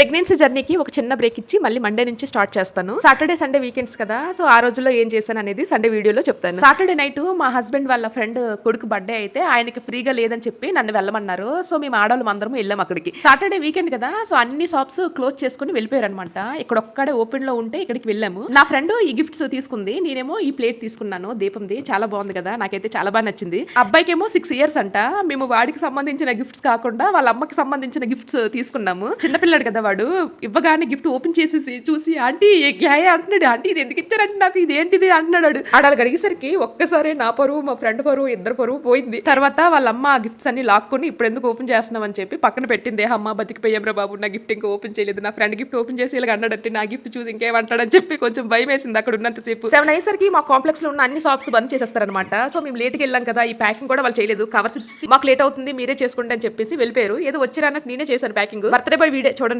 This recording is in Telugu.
ప్రెగ్నెన్సీ జర్నీకి ఒక చిన్న బ్రేక్ ఇచ్చి మళ్ళీ మండే నుంచి స్టార్ట్ చేస్తాను. సాటర్డే సండే వీకెండ్స్ కదా. సో ఆ రోజుల్లో ఏం చేశాను అనేది సండే వీడియోలో చెప్తాను. సాటర్డే నైట్ మా హస్బెండ్ వాళ్ళ ఫ్రెండ్ కొడుకు బర్త్డే అయితే ఆయనకి ఫ్రీగా లేదని చెప్పి నన్ను వెళ్ళమన్నారు. సో మేము ఆడవాళ్ళం అందరం వెళ్ళాం అక్కడికి. సాటర్డే వీకెండ్ కదా. సో అన్ని షాప్స్ క్లోజ్ చేసుకుని వెళ్ళిపోయారు అనమాట ఇక్కడ ఒక్కడే ఓపెన్లో ఉంటే ఇక్కడికి వెళ్ళాము. నా ఫ్రెండ్ ఈ గిఫ్ట్స్ తీసుకుంది. నేనేమో ఈ ప్లేట్ తీసుకున్నాను. దీపంది. చాలా బాగుంది కదా. నాకైతే చాలా బాగా నచ్చింది. అబ్బాయికేమో సిక్స్ ఇయర్స్ అంట. మేము వాడికి సంబంధించిన గిఫ్ట్స్ కాకుండా వాళ్ళ అమ్మకి సంబంధించిన గిఫ్ట్స్ తీసుకున్నాము. చిన్నపిల్లాడు కదా వాడు ఇవ్వగానే గిఫ్ట్ ఓపెన్ చేసేసి చూసి ఆంటీ గ్యాయ అంటున్నాడు. ఆంటీ ఇది ఎందుకు ఇచ్చారంటే నాకు? ఇది ఏంటిది? అంటున్నాడు. ఆడాలి అడిగేసరికి ఒక్కసారి నా పరువు మా ఫ్రెండ్ పరువు ఇద్దరు పరువు పోయింది. తర్వాత వాళ్ళ అమ్మ ఆ గిఫ్ట్స్ అన్ని లాక్కొని ఇప్పుడు ఎందుకు ఓపెన్ చేస్తున్నాం అని చెప్పి పక్కన పెట్టింది. అమ్మ బతికిపోయాం రా బాబు నా గిఫ్ట్ ఇంకా ఓపెన్ చేయలేదు. నా ఫ్రెండ్ గిఫ్ట్ ఓపెన్ చేసి ఇలా అన్నాడంటే నా గిఫ్ట్ చూసి ఇంకేమంటాడని చెప్పి కొంచెం భయం వేసింది అక్కడ ఉన్నంతసేపు. సెవెన్ అయ్యేసరికి మా కాంప్లెక్స్లో ఉన్న అన్ని షాప్స్ బంద్ చేసేస్తారనమాట సో మేము లేట్కి వెళ్ళాం కదా ఈ ప్యాకింగ్ కూడా వాళ్ళు చేయలేదు. కవర్స్ ఇచ్చి మాకు లేట్ అవుతుంది మీరే చేసుకోండి అని చెప్పేసి వెళ్ళిపోయారు. ఏదో వచ్చిరా నేనే చేశాను ప్యాకింగ్. బర్త్డే బాయ్ వీడే చూడండి.